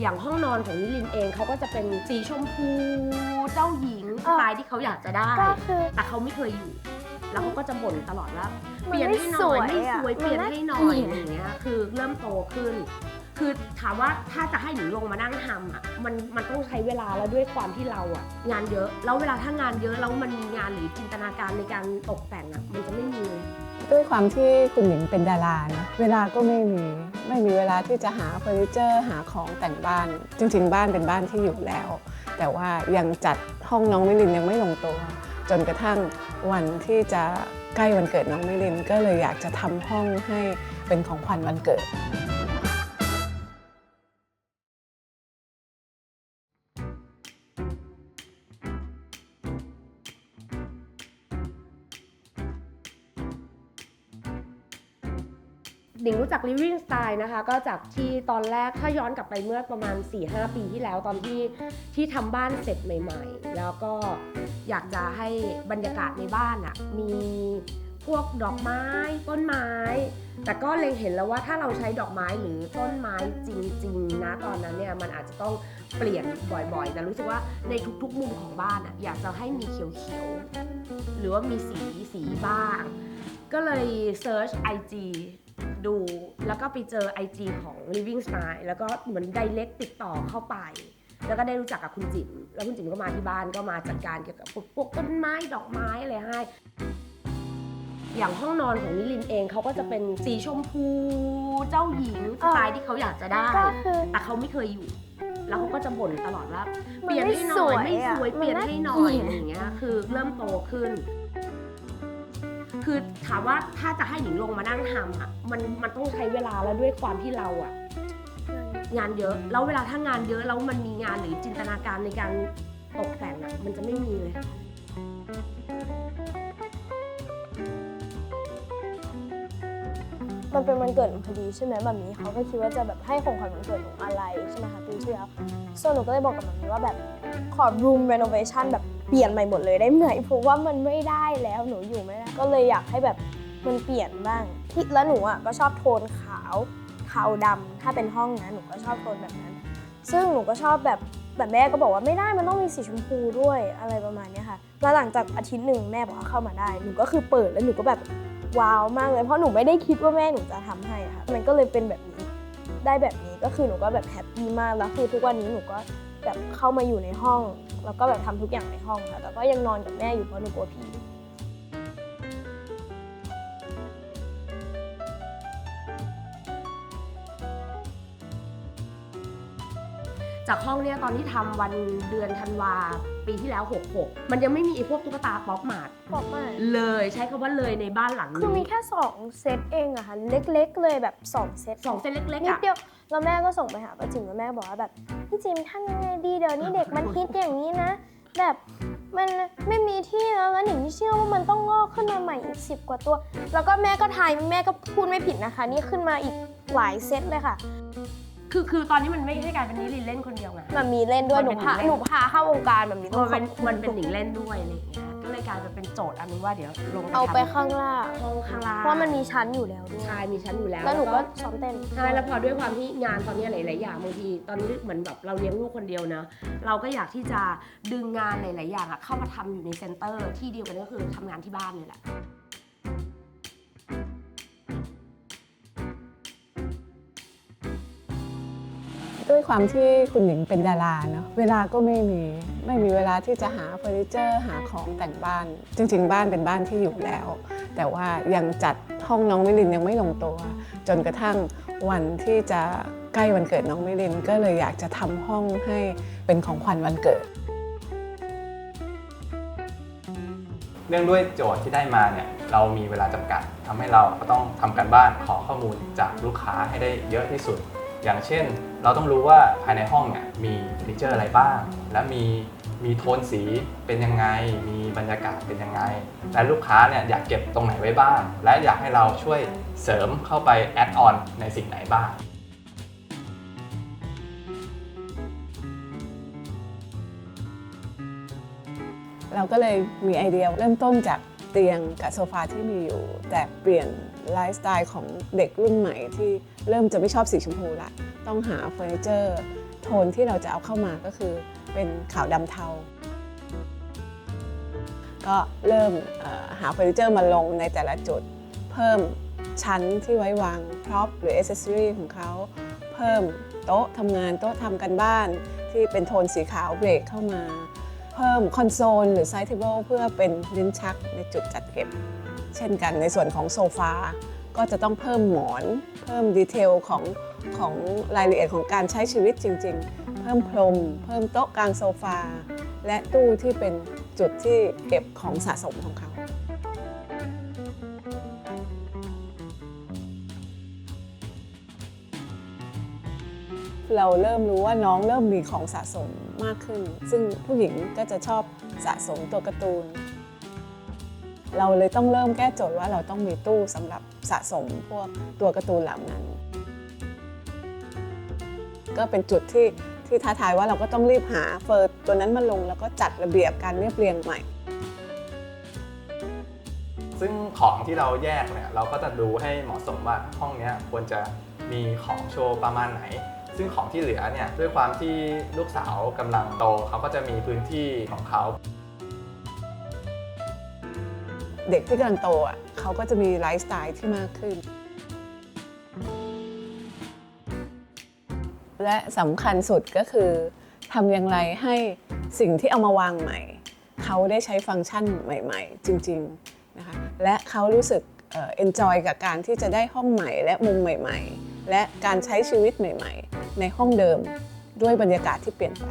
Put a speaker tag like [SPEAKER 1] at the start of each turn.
[SPEAKER 1] อย่างห้องนอนของนิลินเองเขาก็จะเป็นสีชมพูเจ้าหญิงสไตล์ที่เขาอยากจะได้
[SPEAKER 2] ก็คือ
[SPEAKER 1] แต่เขาไม่เคยอยู่ แล้วเขาก็จะบ่นตลอดว่า
[SPEAKER 2] มั
[SPEAKER 1] เป
[SPEAKER 2] น
[SPEAKER 1] ลี่ยน
[SPEAKER 2] ไม่
[SPEAKER 1] ให้หน่อย
[SPEAKER 2] สวย
[SPEAKER 1] ไม่
[SPEAKER 2] อะ
[SPEAKER 1] สวย
[SPEAKER 2] มัน
[SPEAKER 1] เปลี่ยน
[SPEAKER 2] น่า
[SPEAKER 1] ให้หน่อ
[SPEAKER 2] เกลี
[SPEAKER 1] ย
[SPEAKER 2] ยด
[SPEAKER 1] อย่างเงี้ยคือเริ่มโตขึ้น คือถามว่าถ้าจะให้หนูลงมานั่งทำอะมันมันต้องใช้เวลาแล้วด้วยความที่เราอะ งานเยอะ แล้วเวลาถ้างานเยอะแล้วมันมีงานหรือจินตนาการในการตกแต่งอะมันจะไม่มีเลย
[SPEAKER 3] ด้วยความที่คุณหญิงเป็นดารานะเวลาก็ไม่มีไม่มีเวลา ที่จะหาเฟอร์นิเจอร์หาของแต่งบ้าน จริงๆ บ้านเป็นบ้านที่อยู่แล้ว แต่ว่ายังจัดห้องน้องมิลินยังไม่ลงตัว จนกระทั่งวันที่จะใกล้วันเกิดน้องมิลิน ก็เลยอยากจะทำห้องให้เป็นของขวัญวันเกิด
[SPEAKER 1] หนิงรู้จัก Living Style นะคะ ก็จากที่ตอนแรกถ้าย้อนกลับไปเมื่อประมาณ 4-5 ปีที่แล้วตอนที่ที่ทำบ้านเสร็จใหม่ ๆ แล้วก็อยากจะให้บรรยากาศในบ้านอะมีพวกดอกไม้ต้นไม้ แต่ก็เล็งเห็นแล้วว่าถ้าเราใช้ดอกไม้หรือต้นไม้จริงๆนะตอนนั้นเนี่ยมันอาจจะต้องเปลี่ยนบ่อยๆ แต่รู้สึกว่าในทุกๆมุมของบ้านอะอยากจะให้มีเขียวๆหรือว่ามีสีสีบ้าง ก็เลย search IG ดูแล้วก็ไปเจอ IG ของ Living Style แล้วก็เหมือน direct ติดต่อเข้าไป แล้วก็ได้รู้จักกับคุณจิ๋มแล้วคุณจิ๋มก็มาที่บ้านก็มาจัดการเกี่ยวกับพวกพวกต้นไม้ดอกไม้อะไรให้ อย่างห้องนอนของนิลินเองเขาก็จะเป็นสีชมพูเจ้าหญิงสไตล์ที่เขาอยากจะได้
[SPEAKER 2] ก็คือ
[SPEAKER 1] แต่เขาไม่เคยอยู่ แล้วเขาก็จะบ่นตลอดว่า
[SPEAKER 2] มัน
[SPEAKER 1] เปลี่ยนให้หน่อย
[SPEAKER 2] ไม่
[SPEAKER 1] ไม่
[SPEAKER 2] ส
[SPEAKER 1] ส
[SPEAKER 2] ว
[SPEAKER 1] วยย
[SPEAKER 2] อะ
[SPEAKER 1] เปลี่ยน
[SPEAKER 2] มันน่า
[SPEAKER 1] ให้หน่อย
[SPEAKER 2] เกลียด
[SPEAKER 1] อะไรอย่างเงี้ยคือเริ่มโตขึ้น คือถามว่าถ้าจะให้หญิงลงมานั่งทำอะมันมันต้องใช้เวลาแล้วด้วยความที่เราอะงานเยอะ แล้วเวลาถ้างานเยอะแล้วมันมีงานหรือจินตนาการในการตกแต่งอะมันจะไม่มีเลย
[SPEAKER 2] มันเป็นวันเกิดหนูพอดีใช่ไหมแบบนี้เขาก็คิดว่าจะแบบให้ของขวัญวันเกิดหนูอะไรใช่ไหมคะปีที่แล้วส่วนหนูก็เลยบอกกับแบบนี้ว่าแบบขอ room renovation แบบ เปลี่ยนใหม่หมดเลยได้ไหมเพราะว่ามันไม่ได้แล้วหนูอยู่ไม่ได้ก็เลยอยากให้แบบมันเปลี่ยนบ้างที่แล้วหนูอะก็ชอบโทนขาวเทาดำถ้าเป็นห้องนะหนูก็ชอบโทนแบบนั้น ซึ่งหนูก็ชอบแบบแบบแม่ก็บอกว่าไม่ได้มันต้องมีสีชมพูด้วยอะไรประมาณนี้ค่ะแล้วหลังจากอาทิตย์หนึ่งแม่บอกว่าเข้ามาได้หนูก็คือเปิดแล้วหนูก็แบบว้าวมากเลยเพราะหนูไม่ได้คิดว่าแม่หนูจะทำให้ค่ะมันก็เลยเป็นแบบนี้ได้แบบนี้ก็คือหนูก็แบบแฮปปี้มากแล้วคือทุกวันนี้หนูก็ แบบเข้ามาอยู่ในห้อง แล้วก็แบบทำทุกอย่างในห้องค่ะแต่ก็ยังนอนกับแม่อยู่เพราะหนูกลัวผี
[SPEAKER 1] จากห้องเนี้ยตอนที่ทำวันเดือนธันวาปีที่แล้ว 66 มันยังไม่มีไอ้พวกตุ๊กตาป๊อปมาร์ท
[SPEAKER 2] บอกมาก
[SPEAKER 1] เลยใช้คำว่าเลยในบ้านหลัง
[SPEAKER 2] คือมี
[SPEAKER 1] นี้
[SPEAKER 2] แค่ 2 เซตเองอะค่ะ เล็กๆ เลยแบบ 2 เซต
[SPEAKER 1] สองเส้นเล็กๆ
[SPEAKER 2] นิด
[SPEAKER 1] อะ
[SPEAKER 2] เดียว แล้วแม่ก็ส่งไปหาป้าจิ๋มแล้วแม่บอกว่าแบบพี่จิ๋มทำยังไงดีเดี๋ยวนี้เด็กมันฮิตอย่างนี้นะ แบบมันไม่มีที่แล้วแล้วหนิงไม่เชื่อว่ามันต้องงอกขึ้นมาใหม่อีกสิบกว่าตัว แล้วก็แม่ก็ทายแม่ก็พูดไม่ผิดนะคะ นี่ขึ้นมาอีกหลายเซตเลยค่ะ
[SPEAKER 1] คือคือตอนนี้มันไม่ใช่การเป็นนิรินเล่นคนเดียวไง
[SPEAKER 2] แบบมีเล่นด้วย
[SPEAKER 1] มัน
[SPEAKER 2] หนู
[SPEAKER 1] เป็น
[SPEAKER 2] พา
[SPEAKER 1] เล่น
[SPEAKER 2] หนูพาเข้าวงการแบบนี้
[SPEAKER 1] เอ
[SPEAKER 2] ต้อ
[SPEAKER 1] อง
[SPEAKER 2] ข
[SPEAKER 1] มั
[SPEAKER 2] อบ
[SPEAKER 1] น
[SPEAKER 2] คุณ
[SPEAKER 1] มันเป็นหนิงเล่นด้วยอะไรอย่างเงี้ยก็ เลยกลายมาเป็นโจทย์อันนี้ว่าเดี๋ยวลง
[SPEAKER 2] เอาไป
[SPEAKER 1] ทำ
[SPEAKER 2] ข้างล่าง
[SPEAKER 1] ห้องข้างล่าง
[SPEAKER 2] เพราะมันมีชั้นอยู่แล้วด้วย
[SPEAKER 1] ใช่มีชั้นอยู่แล้ว
[SPEAKER 2] แล้วหนูก็ซ้อมเต้น
[SPEAKER 1] ใช่แล้วพอด้วยความที่งานตอนนี้หลาย ๆ อย่างบางทีตอนนี้เหมือนแบบเราเลี้ยงลูกคนเดียวนะเราก็อยากที่จะดึงงานหลาย ๆ อย่างอะเข้ามาทำอยู่ในเซ็นเตอร์ที่เดียวกันก็คือทำงานที่บ้านนี่แหละ
[SPEAKER 3] ด้วยความที่คุณหญิงเป็นดาราเนาะเวลาก็ไม่มี ไม่มีเวลาที่จะหาเฟอร์นิเจอร์ หาของแต่งบ้าน จริง ๆ บ้านเป็นบ้านที่อยู่แล้ว แต่ว่ายังจัดห้องน้องมิลินยังไม่ลงตัว จนกระทั่งวันที่จะใกล้วันเกิดน้องมิลิน ก็เลยอยากจะทำห้องให้เป็นของขวัญวันเกิด
[SPEAKER 4] เนื่องด้วยโจทย์ที่ได้มาเนี่ยเรามีเวลาจำกัดทำให้เราก็ต้องทำการบ้านขอข้อมูลจากลูกค้าให้ได้เยอะที่สุด อย่างเช่น เราต้องรู้ว่าภายในห้องเนี่ยมีเฟอร์นิเจอร์อะไรบ้าง และมีมีโทนสีเป็นยังไง มีบรรยากาศเป็นยังไง และลูกค้าเนี่ยอยากเก็บตรงไหนไว้บ้าง และอยากให้เราช่วยเสริมเข้าไปแอดออนในสิ่งไหนบ้าง
[SPEAKER 3] เราก็เลยมีไอเดียเริ่มต้นจาก เตียงกับโซฟาที่มีอยู่ แต่เปลี่ยนไลฟ์สไตล์ของเด็กรุ่นใหม่ที่เริ่มจะไม่ชอบสีชมพูละ ต้องหาเฟอร์นิเจอร์ โทนที่เราจะเอาเข้ามาก็คือเป็นขาวดำเทา ก็เริ่มหาเฟอร์นิเจอร์มาลงในแต่ละจุด เพิ่มชั้นที่ไว้วางพร็อพหรืออ c เซสซอรีของเขา เพิ่มโต๊ะทำงานโต๊ะทำกันบ้านที่เป็นโทนสีขาวเบรกเข้ามา พิ่มคอนโซลหรือไซต์เทเบิลเพื่อเป็นลิ้นชักในจุดจัดเก็บ เช่นกันในส่วนของโซฟาก็จะต้องเพิ่มหมอน เพิ่มดีเทลของของรายละเอียดของการใช้ชีวิตจริง ๆ เพิ่มพรม เพิ่มโต๊ะกลางโซฟา และตู้ที่เป็นจุดที่เก็บของสะสมของเขา เราเริ่มรู้ว่าน้องเริ่มมีของสะสมมากขึ้น ซึ่งผู้หญิงก็จะชอบสะสมตัวการ์ตูน เราเลยต้องเริ่มแก้โจทย์ว่าเราต้องมีตู้สำหรับสะสมพวกตัวการ์ตูนเหล่านั้น ก็เป็นจุดที่ที่ท้าทายว่าเราก็ต้องรีบหาเฟอร์ตัวนั้นมาลงแล้วก็จัดระเบียบการเรียบเรียงใหม่
[SPEAKER 4] ซึ่งของที่เราแยกเนี่ยเราก็จะดูให้เหมาะสมว่าห้องนี้ควรจะมีของโชว์ประมาณไหน ซึ่งของที่เหลือเนี่ยด้วยความที่ลูกสาวกำลังโตเขาก็จะมีพื้นที่ของเขา
[SPEAKER 3] เด็กที่กำลังโตอะเขาก็จะมีไลฟ์สไตล์ที่มากขึ้น และสำคัญสุดก็คือทำอย่างไรให้สิ่งที่เอามาวางใหม่ เขาได้ใช้ฟังก์ชันใหม่ๆ จริงๆนะคะและเขารู้สึกเอ็นจอยกับการที่จะได้ห้องใหม่และมุมใหม่ ๆ และการใช้ชีวิตใหม่ ๆ ในห้องเดิมด้วยบรรยากาศที่เปลี่ยนไป